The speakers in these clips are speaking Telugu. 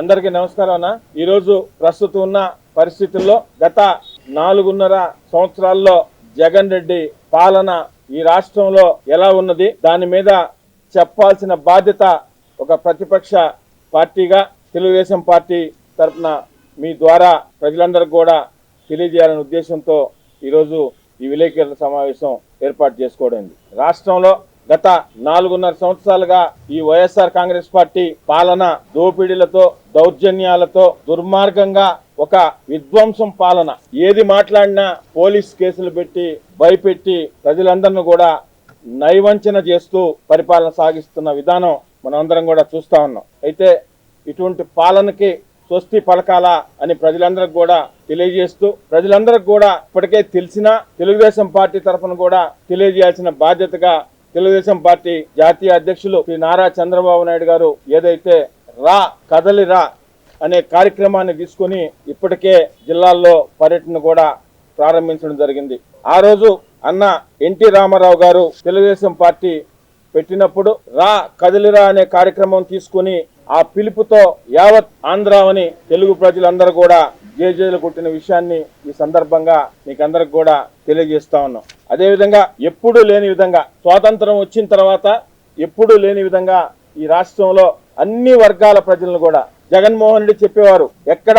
అందరికీ నమస్కారం అన్న. ఈరోజు ప్రస్తుతం ఉన్న పరిస్థితుల్లో గత నాలుగున్నర సంవత్సరాల్లో జగన్ రెడ్డి పాలన ఈ రాష్ట్రంలో ఎలా ఉన్నది? దాని మీద చెప్పాల్సిన బాధ్యత ఒక ప్రతిపక్ష పార్టీగా తెలుగుదేశం పార్టీ తరఫున మీ ద్వారా ప్రజలందరికీ కూడా తెలియజేయాలనే ఉద్దేశంతో ఈరోజు ఈ విలేకరుల సమావేశం ఏర్పాటు చేసుకోవడం రాష్ట్రంలో గత నాలుగున్నర సంవత్సరాలుగా ఈ వైఎస్ఆర్ కాంగ్రెస్ పార్టీ పాలన దోపిడీలతో దౌర్జన్యాలతో దుర్మార్గంగా ఒక విధ్వంసం పాలన. ఏది మాట్లాడినా పోలీస్ కేసులు పెట్టి భయపెట్టి ప్రజలందరిని కూడా నైవంచన చేస్తూ పరిపాలన సాగిస్తున్న విధానం మనం అందరం కూడా చూస్తా ఉన్నాం. అయితే ఇటువంటి పాలనకి స్వస్తి పలకాలా అని ప్రజలందరికి కూడా తెలియజేస్తూ ప్రజలందరికి కూడా ఇప్పటికే తెలిసిన తెలుగుదేశం పార్టీ తరఫున కూడా తెలియజేయాల్సిన బాధ్యతగా తెలుగుదేశం పార్టీ జాతీయ అధ్యక్షులు శ్రీ నారా చంద్రబాబు నాయుడు గారు ఏదైతే రా కదలి రా అనే కార్యక్రమాన్ని తీసుకుని ఇప్పటికే జిల్లాల్లో పర్యటన కూడా ప్రారంభించడం జరిగింది. ఆ రోజు అన్న ఎన్టీ రామారావు గారు తెలుగుదేశం పార్టీ పెట్టినప్పుడు రా కదిలిరా అనే కార్యక్రమం తీసుకుని ఆ పిలుపుతో యావత్ ఆంధ్రావని తెలుగు ప్రజలందరూ కూడా జేజేలు కొట్టిన విషయాన్ని ఈ సందర్భంగా మీకందరికి కూడా తెలియజేస్తా ఉన్నాం. అదేవిధంగా ఎప్పుడూ లేని విధంగా స్వాతంత్రం వచ్చిన తర్వాత ఎప్పుడూ లేని విధంగా ఈ రాష్ట్రంలో అన్ని వర్గాల ప్రజలను కూడా జగన్మోహన్ రెడ్డి చెప్పేవారు ఎక్కడ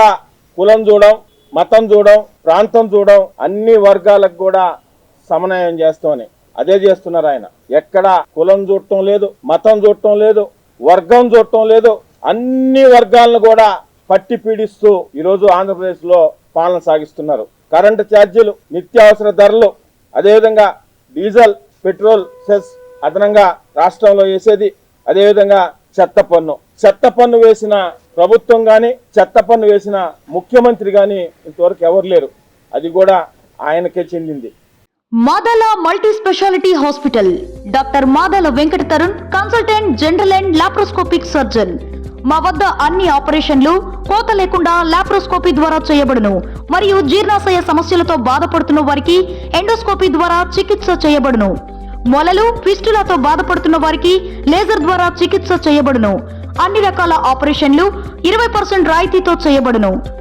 కులం చూడం మతం చూడం ప్రాంతం చూడం అన్ని వర్గాలకు కూడా సమన్వయం చేస్తామని అదే చేస్తున్నారు ఆయన. ఎక్కడ కులం చూడటం లేదు మతం చూడటం లేదు వర్గం చూడటం లేదు అన్ని వర్గాలను కూడా పట్టి పీడిస్తూ ఈరోజు ఆంధ్రప్రదేశ్లో పాలన సాగిస్తున్నారు. కరెంటు ఛార్జీలు నిత్యావసర ధరలు అదేవిధంగా డీజిల్ పెట్రోల్ సెస్ అదనంగా రాష్ట్రంలో వేసేది. అదేవిధంగా చెత్త పన్ను. చెత్త పన్ను వేసిన ప్రభుత్వం కానీ చెత్త పన్ను వేసిన ముఖ్యమంత్రి కానీ ఇంతవరకు ఎవరు లేరు. అది కూడా ఆయనకే చెందింది. Madala multi speciality hospital. Doctor Madala Venkata Tarun consultant general and laparoscopic surgeon. మా వద్ద అన్ని ఆపరేషన్లు కోత లేకుండా లాప్రోస్కోపీ ద్వారా చేయబడును. మరియు జీర్ణాశయ సమస్యలతో బాధపడుతున్న వారికి ఎండోస్కోపీ ద్వారా చికిత్స చేయబడును. మొలలు ఫిస్టులతో బాధపడుతున్న వారికి లేజర్ ద్వారా చికిత్స చేయబడును. అన్ని రకాల ఆపరేషన్లు ఇరవై పర్సెంట్ రాయితీతో చేయబడును.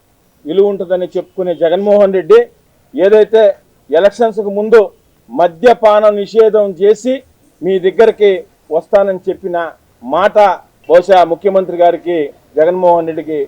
విలువ ఉంటుందని చెప్పుకునే జగన్మోహన్ రెడ్డి ఏదైతే ఎలక్షన్స్కు ముందు మద్యపాన నిషేధం చేసి మీ దగ్గరికి వస్తానని చెప్పిన మాట బహుశా ముఖ్యమంత్రి గారికి జగన్మోహన్ రెడ్డికి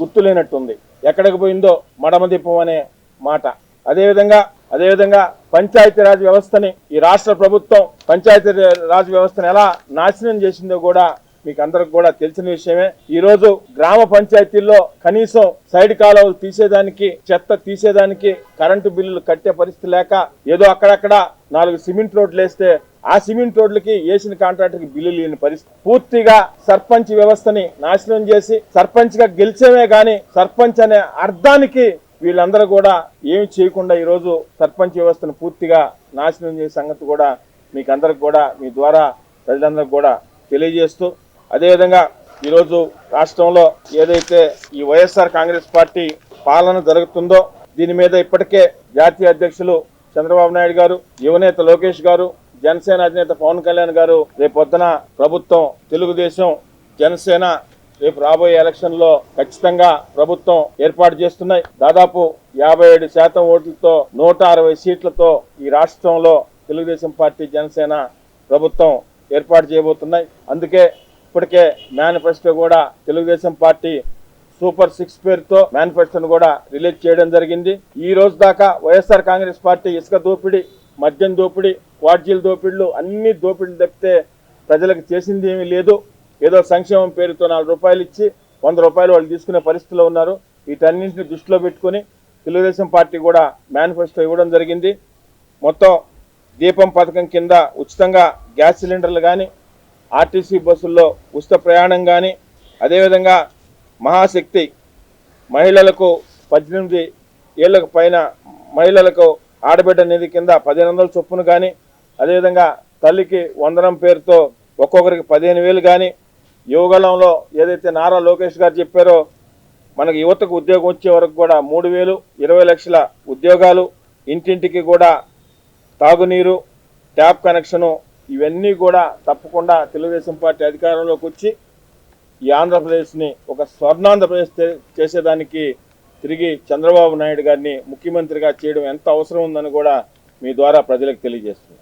గుర్తులేనట్టుంది. ఎక్కడికి పోయిందో మడమదీపం అనే మాట. అదేవిధంగా అదేవిధంగా పంచాయతీరాజ్ వ్యవస్థని ఈ రాష్ట్ర ప్రభుత్వం పంచాయతీ రాజ్ వ్యవస్థను ఎలా నాశనం చేసిందో కూడా మీకు అందరికి కూడా తెలిసిన విషయమే. ఈ రోజు గ్రామ పంచాయతీల్లో కనీసం సైడ్ కాలువలు తీసేదానికి చెత్త తీసేదానికి కరెంటు బిల్లులు కట్టే పరిస్థితి లేక ఏదో అక్కడక్కడ నాలుగు సిమెంట్ రోడ్లు వేస్తే ఆ సిమెంట్ రోడ్లకి వేసిన కాంట్రాక్టర్కి బిల్లు లేని పరిస్థితి. పూర్తిగా సర్పంచ్ వ్యవస్థని నాశనం చేసి సర్పంచ్గా గెలిచేమే గాని సర్పంచ్ అనే అర్థానికి వీళ్ళందరూ కూడా ఏమి చేయకుండా ఈరోజు సర్పంచ్ వ్యవస్థను పూర్తిగా నాశనం చేసే సంగతి కూడా మీకు అందరికి కూడా మీ ద్వారా ప్రజలందరికి కూడా తెలియజేస్తూ అదేవిధంగా ఈరోజు రాష్ట్రంలో ఏదైతే ఈ వైఎస్ఆర్ కాంగ్రెస్ పార్టీ పాలన జరుగుతుందో దీని మీద ఇప్పటికే జాతీయ అధ్యక్షులు చంద్రబాబు నాయుడు గారు యువనేత లోకేష్ గారు జనసేన అధినేత పవన్ కళ్యాణ్ గారు రేపొద్దున ప్రభుత్వం తెలుగుదేశం జనసేన రేపు రాబోయే ఎలక్షన్లో ఖచ్చితంగా ప్రభుత్వం ఏర్పాటు చేస్తున్నాయి. దాదాపు యాభై ఏడు శాతం ఓట్లతో నూట అరవై సీట్లతో ఈ రాష్ట్రంలో తెలుగుదేశం పార్టీ జనసేన ప్రభుత్వం ఏర్పాటు చేయబోతున్నాయి. అందుకే ఇప్పటికే మేనిఫెస్టో కూడా తెలుగుదేశం పార్టీ సూపర్ సిక్స్ పేరుతో మేనిఫెస్టోను కూడా రిలీజ్ చేయడం జరిగింది. ఈ రోజు దాకా వైఎస్ఆర్ కాంగ్రెస్ పార్టీ ఇసుక దోపిడీ మద్యం దోపిడీ క్వాడ్జీల దోపిడీలు అన్ని దోపిడీలు తప్పితే ప్రజలకు చేసింది ఏమీ లేదు. ఏదో సంక్షేమం పేరుతో నాలుగు రూపాయలు ఇచ్చి వంద రూపాయలు వాళ్ళు తీసుకునే పరిస్థితిలో ఉన్నారు. వీటన్నింటిని దృష్టిలో పెట్టుకొని తెలుగుదేశం పార్టీ కూడా మేనిఫెస్టో ఇవ్వడం జరిగింది. మొత్తం దీపం పథకం కింద ఉచితంగా గ్యాస్ సిలిండర్లు కానీ ఆర్టీసీ బస్సుల్లో ఉచిత ప్రయాణం కానీ అదేవిధంగా మహాశక్తి మహిళలకు పద్దెనిమిది ఏళ్ళకు పైన మహిళలకు ఆడబిడ్డ నిధి కింద పదిహేను వందల చొప్పున కానీ అదేవిధంగా తల్లికి వందనం పేరుతో ఒక్కొక్కరికి పదిహేను వేలు కానీ యువగలంలో ఏదైతే నారా లోకేష్ గారు చెప్పారో మనకు యువతకు ఉద్యోగం వచ్చే వరకు కూడా మూడు వేలు ఇరవై లక్షల ఉద్యోగాలు ఇంటింటికి కూడా తాగునీరు ట్యాప్ కనెక్షను ఇవన్నీ కూడా తప్పకుండా తెలుగుదేశం పార్టీ అధికారంలోకి వచ్చి ఈ ఆంధ్రప్రదేశ్ని ఒక స్వర్ణాంధ్రప్రదేశ్ చేసేదానికి తిరిగి చంద్రబాబు నాయుడు గారిని ముఖ్యమంత్రిగా చేయడం ఎంత అవసరం ఉందని కూడా మీ ద్వారా ప్రజలకు తెలియజేస్తుంది